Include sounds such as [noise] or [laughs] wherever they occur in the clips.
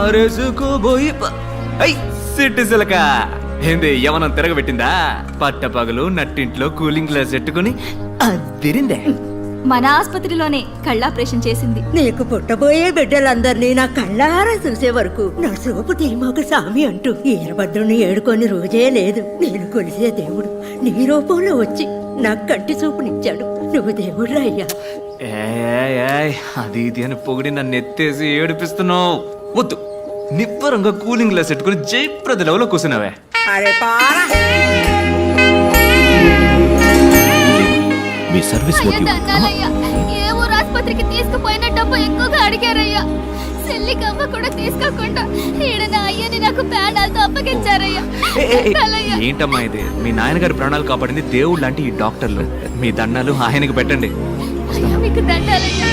పారేసుకోబోయి ప- ఐ సిట్టి సిలక. ఏంది యవనం తిరగబెట్టిందా? పట్టపగలు నట్టింట్లో కూలింగ్ గ్లాస్ పెట్టుకుని అదిరిందే. మన ఆసుపత్రిలోనే కళ్ళాపరేషన్ చేసింది. నీకు పుట్టబోయే బిడ్డలందరినీ నా కళ్ళారా చూసే వరకు నా సోపు తీమాకు సామి అంటూ ఈరభద్రుని ఏడుకొని రోజే లేదు. నేను కొలిసే దేవుడు నీ రూపంలో వచ్చి నాకు కంటి చూపునిచ్చాడు. నువ్వు దేవుడు అయ్యా. అది ఇది అని పొగిడి నన్ను ఎత్తేసి ఏడిపిస్తున్నావు. వద్దు. నిబ్బరంగా కూలింగ్ గ్లాస్ పెట్టుకుని జయప్రద లెవెల్లో కూర్చున్నావే. అరే పారా. మీ సర్వీస్ అయ్యా మోటివ్. ఏ ఊరు ఆసుపత్రికి తీసుకుపోయిన డబ్బు ఎక్కువగా అడిగారయ్యా. సెల్లికమ్మ కూడా తీసుకోకుండా ఈడ నా అయ్యని నాకు పేడాలతో అప్పగించారయ్యా. దండాలయ్యా. ఏంటమ్మా ఇది? మీ నాన్నగారి ప్రాణాలు కాపాడింది దేవుడు లాంటి ఈ డాక్టర్లు. మీ దండాలు ఆయనకి పెట్టండి. అయ్యా మీకు దండాలయ్యా.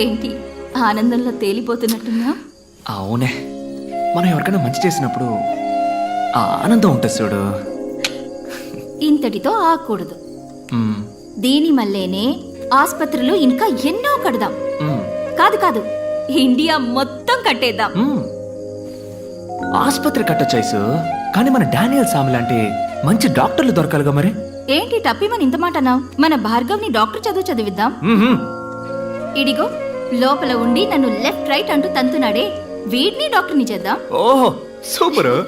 ఏంటి? ఆనందంలో తేలిపోతున్నట్టున్నా అవునే. మనం ఎవరికైనా మంచి చేసినప్పుడు ఆ ఆనందం ఉంటుంది చూడు. ఇంతటితో ఆకూడదు మ్మ్, దీని మల్లేనే ఆసుపత్రులు ఇంకా ఎన్నో కడదాం. మ్మ్, కాదు కాదు. ఇండియా మొత్తం కట్టేద్దాం. మ్మ్. ఆసుపత్రి కట్టొచ్చాయిసు కానీ మన డానియల్ సామి లాంటి మంచి డాక్టర్లు దొరకాలిగా మరి. ఏంటి టప్పిమని ఇంత మాట అన్నావు? మన భార్గవ్ని డాక్టర్ చదువు చదివిద్దాం. మ్మ్. ఇడిగో. లోపల ఉండి నన్ను లెఫ్ట్ రైట్ అంటూ తంతున్నాడే వీడిని డాక్టర్ని చేద్దాం. ఓహో సూపరు.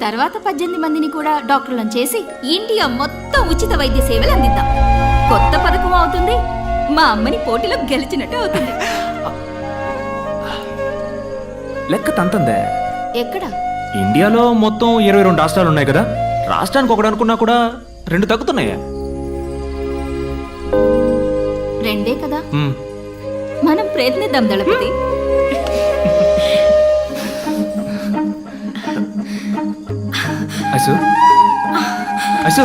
తర్వాత పద్దెనిమిది మందిని కూడా డాక్టర్లను చేసి ఇండియా మొత్తం ఉచిత వైద్య సేవలు అందిద్దాం. కొత్త పథకం అవుతుంది. మా అమ్మని పోటీలో గెలిచినట్టు అవుతుంది. లెక్క తంతందే. ఎక్కడ? ఇండియాలో మొత్తం ఇరవై రెండు రాష్ట్రాలు ఉన్నాయి కదా. రాష్ట్రానికి ఒకటి అనుకున్నా కూడా రెండు తగ్గుతున్నాయా. రెండే కదా? ప్రయత్నిద్దాం దళపతి ఐసు ice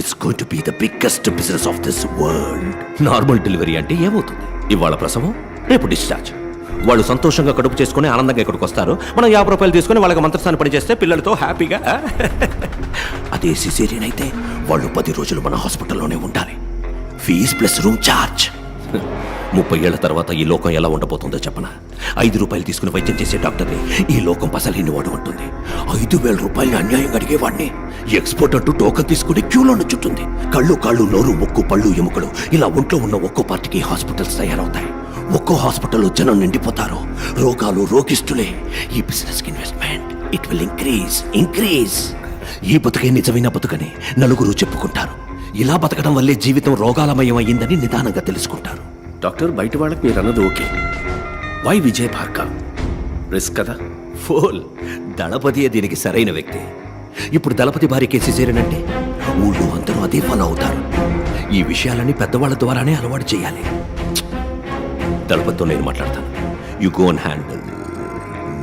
it's going to be the biggest business of this world normal delivery అంటే ఏమవుతుంది? ఇవాళ ప్రసవం రేపు డిశ్చార్జ్ వాళ్ళు సంతోషంగా కడుపు చేసుకుని ఆనందంగా ఇక్కడికి వస్తారు? మనం యాభై రూపాయలు తీసుకుని వాళ్ళకి మంత్రస్థానం పని చేస్తే పిల్లలతో హ్యాపీగా? అదే సిసేరియన్ అయితే వాళ్ళు పది రోజులు మన హాస్పిటల్లోనే ఉండాలి. ఫీజ్ ప్లస్ రూమ్ ఛార్జ్ ముప్పై ఏళ్ళ తర్వాత ఈ లోకం ఎలా ఉండబోతుందో చెప్పనా? ఐదు రూపాయలు తీసుకుని వైద్యం చేసే డాక్టర్ని ఈ లోకం పసలేని వాడు ఉంటుంది ఐదు వేల రూపాయలు అన్యాయంగా అడిగేవాడిని ఎక్స్పోర్ట్ అంటూ టోకన్ తీసుకుని క్యూలో చుట్టుంది కళ్ళు కాళ్ళు నోరు ముక్కు పళ్ళు ఎముకలు ఇలా ఒంట్లో ఉన్న ఒక్కో పార్టీకి హాస్పిటల్స్ తయారవుతాయి. ఒక్కో హాస్పిటల్లో జనం నిండిపోతారు. రోగాలు రోగిస్తులే ఈ business investment. It will increase increase. ఈ బతుకే నిజమైన బతుకని నలుగురు చెప్పుకుంటారు. ఇలా బతకడం వల్లే జీవితం రోగాలమయం అయ్యిందని నిదానంగా తెలుసుకుంటారు. డాక్టర్ బయట వాళ్ళకి మీరు అన్నది okay. Why Vijay Bhargav? Risk కదా? ఫోల్. దళపతియే దీనికి సరైన వ్యక్తి. ఇప్పుడు దళపతి భార్య కేసు చేరినంటే ఊళ్ళో అందరూ అదే ఫాలో అవుతారు. ఈ విషయాలన్నీ పెద్దవాళ్ళ ద్వారానే అలవాటు చేయాలి. దళపతితో నేను మాట్లాడతాను. You go and handle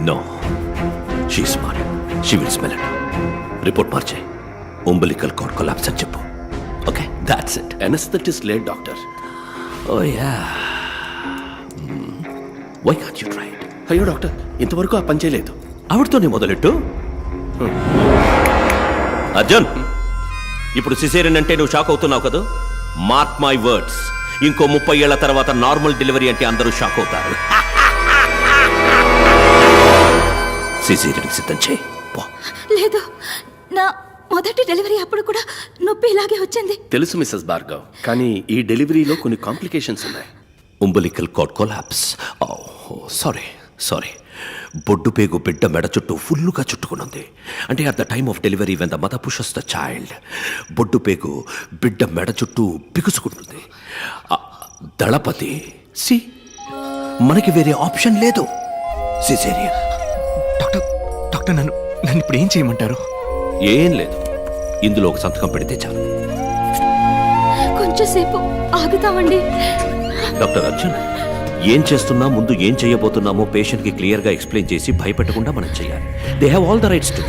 no she smart she will smell it report మార్చే. ఉంబలికల్ కార్డ్ కొలాప్స్ అని చెప్పు. Okay that's it anaesthetist late doctor oh yeah why can't you try అయ్యో డాక్టర్ ఇంతవరకు ఆ పని చేయలేదు. ఆవిడతోనే మొదలెట్టు? అర్జున్ ఇప్పుడు సిసేరియన్ అంటే నువ్వు షాక్ అవుతున్నావు కదా? మార్క్ మై వర్డ్స్ ఇంకో ముప్పై ఏళ్ళ తర్వాత నార్మల్ డెలివరీ అంటే అందరూ షాక్ అవుతారు. [laughs] సిసేరియన్ సిద్ధం చేయి. మొదటి డెలివరీ అప్పుడు కూడా నొప్పి ఇలాగే వచ్చింది. తెలుసు మిస్సెస్ భార్గవ్ కానీ ఈ డెలివరీలో కొన్ని కాంప్లికేషన్స్ ఉన్నాయి. Cord collapse. Oh, sorry, sorry. బొడ్డు పేగు బిడ్డ మెడ చుట్టూ ఫుల్లుగా చుట్టుకునుంది. అంటే at the time of delivery when the mother pushes the child బొడ్డు పేగు బిడ్డ మెడ చుట్టూ బిగుసుకుంటుంది. ఆ, దళపతి సి మనకి వేరే ఆప్షన్ లేదు. సిసేరియన్ డాక్టర్ డాక్టర్ నన్ను నన్ను ఇప్పుడు ఏం చేయమంటారు? ఏం లేదు. ఇందులో ఒక సంతకం పెడితే చాలు. కొంచెం సేపు ఆగుతామండి. డాక్టర్ అర్జున్ ఏం చేస్తున్నా ముందు ఏం చేయబోతున్నామో పేషెంట్కి క్లియర్గా ఎక్స్ప్లెయిన్ చేసి భయపెట్టకుండా మనం చేయాలి. They have all the rights to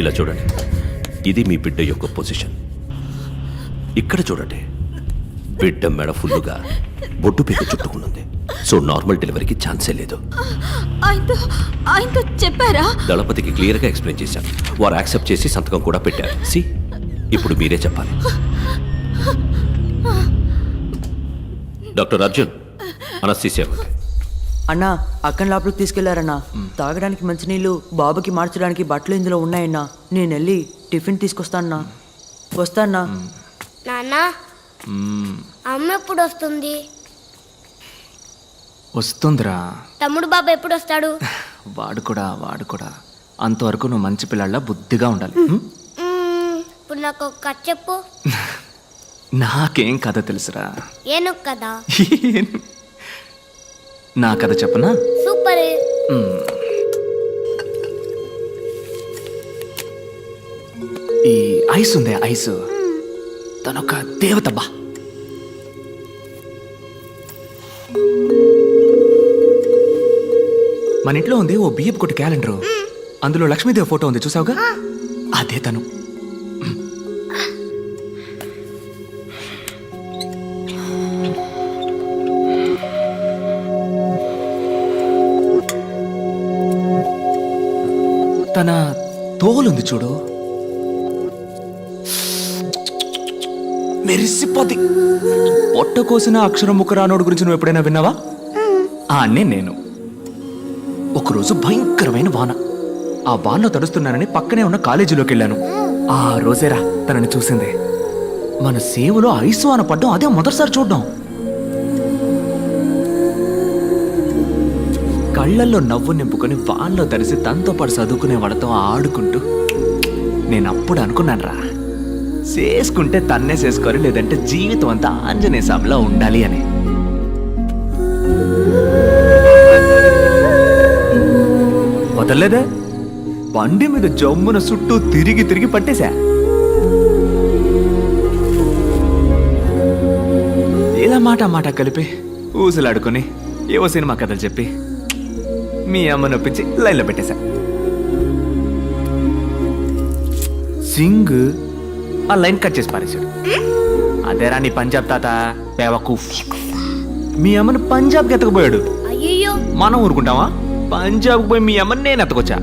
ఇలా చూడండి. ఇది మీ బిడ్డ యొక్క పొజిషన్. ఇక్కడ చూడండి. బిడ్డ మెడ ఫుల్లుగా బొట్టు పీక చుట్టుకున్నది సో నార్మల్ డెలివరీకి ఛాన్సే లేదు. ఆయనతో ఆయనతో చెప్పారా? దళపతికి క్లియర్గా ఎక్స్ప్లెయిన్ చేశాను. వారు యాక్సెప్ట్ చేసి సంతకం కూడా పెట్టారు. సి ఇప్పుడు మీరే చెప్పాలి. డాక్టర్ అర్జున్ అనస్థిసియా అన్నా అక్కని లోపలికి తీసుకెళ్ళారన్నా. తాగడానికి మంచినీళ్ళు బాబుకి మార్చడానికి బట్టలు ఇందులో ఉన్నాయన్నా. నేను వెళ్ళి టిఫిన్ తీసుకొస్తానన్నా వస్తానా నాన్న అమ్మ ఎప్పుడు వస్తుంది? వస్తుందిరా. తమ్ముడు బాబు ఎప్పుడు వస్తాడు [laughs] వాడు కూడా వాడు కూడా అంతవరకు నువ్వు మంచి పిల్లల్లా బుద్ధిగా ఉండాలి. ఇప్పుడు నాకు ఒక కథ చెప్పు. [laughs] నాకేం కథ తెలుసురా? ఏనుగు కదా నా కథ చెప్పనా? సూపర్. ఈ ఐస్. ఉందే ఐస్ తనొక దేవత బా. మన ఇంట్లో ఉంది ఓ బియ్యపు కొట్టు క్యాలెండర్. అందులో లక్ష్మీదేవి ఫోటో ఉంది చూసావుగా? అదే తను. తన తోలుంది చూడు. మెరిసిపోద్ది. పొట్ట కోసిన అక్షరం ముక్క రానోడు గురించి నువ్వు ఎప్పుడైనా విన్నావా? ఆ అన్నే నేను. ఒకరోజు భయంకరమైన వాన. ఆ వానలో తడుస్తున్నానని పక్కనే ఉన్న కాలేజీలోకి వెళ్ళాను. ఆ రోజేరా తనని చూసింది. మన సేవలో ఐసు వాన పడ్డం అదే మొదటిసారి చూడడం. కళ్ళల్లో నవ్వు నింపుకొని వాన్లో తడిసి తనతో పాటు చదువుకునే వాళ్ళతో ఆడుకుంటూ నేను అప్పుడు అనుకున్నాను రా. చేసుకుంటే తన్నే చేసుకోరు లేదంటే జీవితం అంతా ఆంజనేయ స్వామిలా ఉండాలి అని. వదలలేదే బండి మీద జమ్మున చుట్టూ తిరిగి తిరిగి పట్టేశా. ఇలా మాట మాట కలిపి ఊసులాడుకొని ఏవో సినిమా కథలు చెప్పి మీ అమ్మ నొప్పించి లైన్లో పెట్టేశా. సింగ్? ఆ లైన్ కట్ చేసి పారేశాడు. అదేరా నీ పంజాబ్ తాత బేవకూఫ్ మీ అమ్మని పంజాబ్కి ఎత్తకపోయాడు. అయ్యయ్యో. మనం ఊరుకుంటావా పంజాబ్కి పోయి మీ అమ్మని నేను ఎత్తకొచ్చా?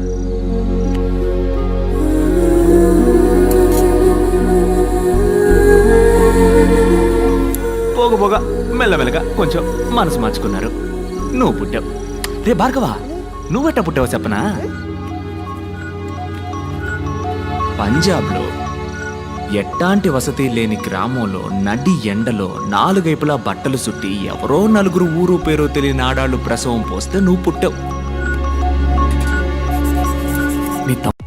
పోగ పోగ మెల్లమెల్లగా కొంచెం మనసు మార్చుకున్నారు. నువ్వు పుట్టావు. రే భార్గవా నువ్వెట్ట పుట్టావు చెప్పనా? పంజాబ్లో ఎట్టాంటి వసతి లేని గ్రామంలో నడి ఎండలో నాలుగైపులా బట్టలు సుట్టి ఎవరో నలుగురు ఊరు పేరు తెలియని ఆడాళ్ళు ప్రసవం పోస్తే నువ్వు పుట్టావు. నీ తమ్ముడు